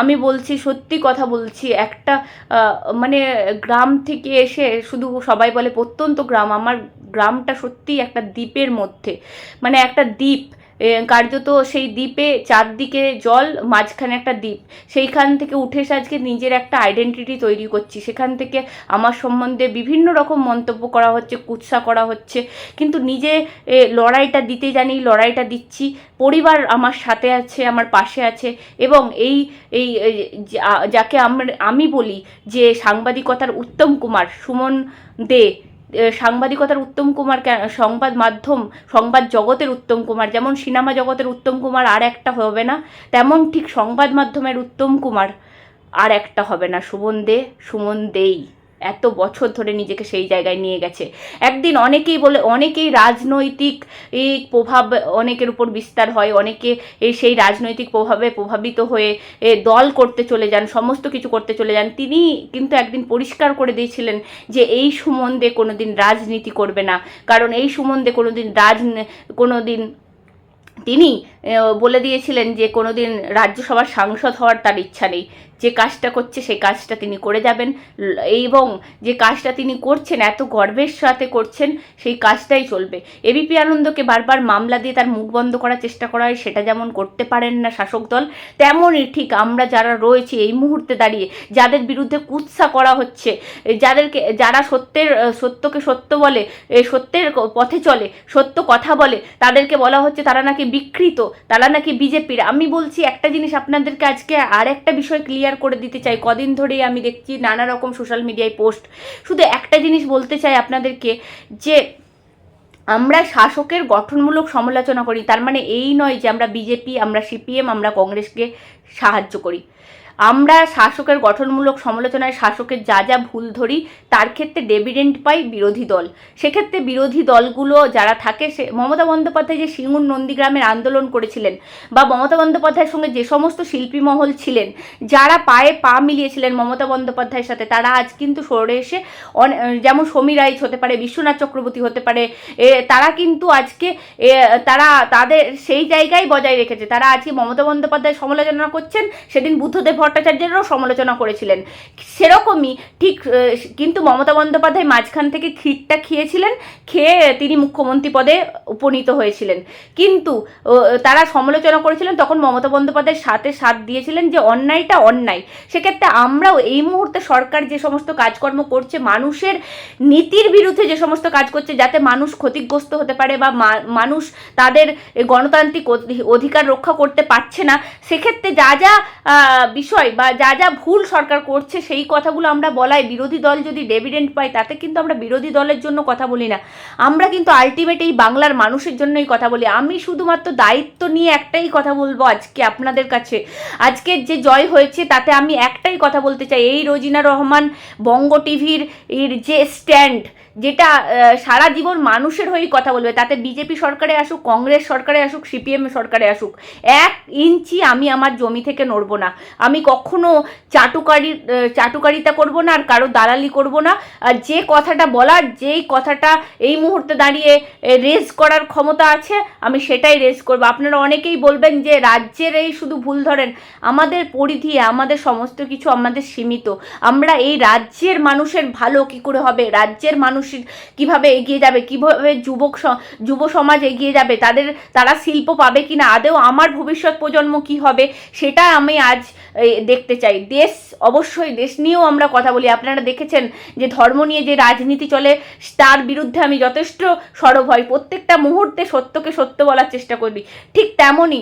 আমি বলছি, সত্যি কথা বলছি, একটা মানে গ্রাম থেকে এসে শুধু সবাই বলে প্রত্যন্ত গ্রাম, আমার গ্রামটা সত্যিই একটা দ্বীপের মধ্যে। মানে একটা দ্বীপ কার্যত সেই দ্বীপে চারদিকে জল, মাঝখানে একটা দ্বীপ। সেইখান থেকে উঠে এসে আজকে নিজের একটা আইডেন্টিটি তৈরি করছি। সেখান থেকে আমার সম্বন্ধে বিভিন্ন রকম মন্তব্য করা হচ্ছে, কুৎসা করা হচ্ছে। কিন্তু নিজে লড়াইটা দিতে জানি, লড়াইটা দিচ্ছি। পরিবার আমার সাথে আছে, আমার পাশে আছে এবং এই এই যাকে আমি বলি যে সাংবাদিকতার উত্তম কুমার সুমন দে সাংবাদিকতার উত্তম কুমার সংবাদ মাধ্যম, সংবাদ জগতের উত্তম কুমার, যেমন সিনেমা জগতের উত্তম কুমার আর একটা হবে না, তেমন ঠিক সংবাদ মাধ্যমের উত্তম কুমার আর একটা হবে না। সুমন দে, সুমন দেই। এত বছর ধরে নিজেকে সেই জায়গায় নিয়ে গেছে। একদিন অনেকেই বলে অনেকেই রাজনৈতিক এই প্রভাব অনেকের উপর বিস্তার হয় অনেকে এই সেই রাজনৈতিক প্রভাবে প্রভাবিত হয়ে এ, দল করতে চলে যান সমস্ত কিছু করতে চলে যান। তিনি কিন্তু একদিন পরিষ্কার করে দিয়েছিলেন যে এই সুমন্দে কোনো দিন রাজনীতি করবে না। কারণ এই সুমন্দে কোনো দিন রাজ কোনো দিন তিনি বলে দিয়েছিলেন যে কোনোদিন রাজ্যসভার সাংসদ হওয়ার তার ইচ্ছা নেই। যে কাজটা করছে সেই কাজটা তিনি করে যাবেন। এবং যে কাজটা তিনি করছেন, এত গর্বের সাথে করছেন, সেই কাজটাই চলবে। এবিপি আনন্দকে বারবার মামলা দিয়ে তার মুখ বন্ধ করার চেষ্টা করা হয়, সেটা যেমন করতে পারেন না শাসক দল, তেমনই ঠিক আমরা যারা রয়েছি এই মুহূর্তে দাঁড়িয়ে, যাদের বিরুদ্ধে কুৎসা করা হচ্ছে, যাদেরকে, যারা সত্যের, সত্যকে সত্য বলে সত্যের পথে চলে, সত্য কথা বলে, তাদেরকে বলা হচ্ছে তারা নাকি বিকৃত, তারা নাকি বিজেপির। আমি বলছি একটা জিনিস আপনাদেরকে আজকে আর একটা বিষয় ক্লিয়ার করে দিতে চাই। কদিন ধরেই আমি দেখছি নানা রকম সোশ্যাল মিডিয়ায় পোস্ট শুধু একটা জিনিস বলতে চাই আপনাদেরকে যে, আমরা শাসকের গঠনমূলক সমালোচনা করি, তার মানে এই নয় যে আমরা বিজেপি আমরা সিপিএম আমরা কংগ্রেসকে সাহায্য করি। আমরা শাসকের গঠনমূলক সমালোচনায় শাসকের যা যা ভুল ধরি, তার ক্ষেত্রে ডেভিডেন্ট পাই বিরোধী দল। সেক্ষেত্রে বিরোধী দলগুলো যারা থাকে, সে মমতা বন্দ্যোপাধ্যায় যে সিঙ্গুর নন্দীগ্রামের আন্দোলন করেছিলেন বা মমতা বন্দ্যোপাধ্যায়ের সঙ্গে যে সমস্ত শিল্পী মহল ছিলেন, যারা পায়ে পা মিলিয়েছিলেন মমতা বন্দ্যোপাধ্যায়ের সাথে, তারা আজ কিন্তু সরে এসে যেমন সমী রাইচ হতে পারে, বিশ্বনাথ চক্রবর্তী হতে পারে তারা কিন্তু আজকে তারা তাদের সেই জায়গায় বজায় রেখেছে। তারা আজকে মমতা বন্দ্যোপাধ্যায় সমালোচনা করছেন, সেদিন বুদ্ধদেব ভট্টাচার্যেরও সমালোচনা করেছিলেন। সেরকমই ঠিক কিন্তু মমতা বন্দ্যোপাধ্যায় মাঝখান থেকে ক্ষীরটা খেয়েছিলেন খেয়ে তিনি মুখ্যমন্ত্রী পদে উপনীত হয়েছিলেন। কিন্তু তারা সমালোচনা করেছিলেন তখন মমতা বন্দ্যোপাধ্যায়ের সাথে সাথ দিয়েছিলেন যে অন্যায়টা অন্যায়। সেক্ষেত্রে আমরাও এই মুহূর্তে সরকার যে সমস্ত কাজকর্ম করছে মানুষের নীতির বিরুদ্ধে যে সমস্ত কাজ করছে যাতে মানুষ ক্ষতিগ্রস্ত হতে পারে বা মানুষ তাদের গণতান্ত্রিক অধি- অধিকার রক্ষা করতে পারছে না সেক্ষেত্রে যা যা আহ, বিষয় বা যা যা ভুল সরকার করছে সেই কথাগুলো আমরা বলাই বিরোধী দল যদি ডেভিডেন্ট পাই তাতে কিন্তু আমরা বিরোধী দলের জন্য কথা বলি না। আমরা কিন্তু আলটিমেট এই বাংলার মানুষের জন্যই কথা বলি। আমি শুধুমাত্র দায়িত্ব নিয়ে একটাই কথা বলব আজকে আপনাদের কাছে। আজকের যে জয় হয়েছে, তাতে আমি একটাই কথা বলতে চাই। এই রোজিনা রহমান বঙ্গ টিভির এর যে স্ট্যান্ড যেটা সারা জীবন মানুষের হয়েই কথা বলবে, তাতে বিজেপি সরকারে আসুক, কংগ্রেস সরকারে আসুক, সিপিএম সরকারে আসুক, এক ইঞ্চি আমি আমার জমি থেকে নড়বো না। আমি কখনো চাটুকারি চাটুকারিতা করব না আর কারও দালালি করব না। আর যে কথাটা বলার, যেই কথাটা এই মুহূর্তে দাঁড়িয়ে রেজ করার ক্ষমতা আছে, আমি সেটাই রেজ করব। আপনারা অনেকেই বলবেন যে রাজ্যের এই শুধু ভুল ধরেন। আমাদের পরিধি, আমাদের সমস্ত কিছু আমাদের সীমিত। আমরা এই রাজ্যের মানুষের ভালো কি করে হবে? রাজ্যের মানুষের কীভাবে এগিয়ে যাবে, কীভাবে যুবক যুব সমাজ এগিয়ে যাবে, তাদের, তারা শিল্প পাবে কি না আদেও আমার ভবিষ্যৎ প্রজন্ম কি হবে, সেটা আমি আজ দেখতে চাই। দেশ, অবশ্যই দেশ নিয়েও আমরা কথা বলি। আপনারা দেখেছেন যে ধর্ম নিয়ে যে রাজনীতি চলে, তার বিরুদ্ধে আমি যথেষ্ট সরব হই। প্রত্যেকটা মুহূর্তে সত্যকে সত্য বলার চেষ্টা করি। ঠিক তেমনই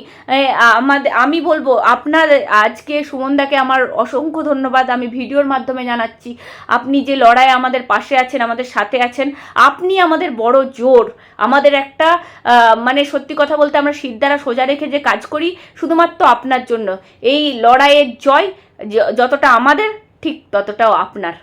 আমাদের আমি বলব, আপনার আজকে সুমনদাকে আমার অসংখ্য ধন্যবাদ। আমি ভিডিওর মাধ্যমে জানাচ্ছি, আপনি যে লড়াই আমাদের পাশে আছেন, আমাদের সাথে আছেন, আপনি আমাদের বড় জোর। আমাদের একটা মানে সত্যি কথা বলতে আমরা সিদ্ধারা সোজা রেখে যে কাজ করি, শুধুমাত্র আপনার জন্য। এই লড়াইয়ের জয় যতটা আমাদের ঠিক ততটাও আপনার।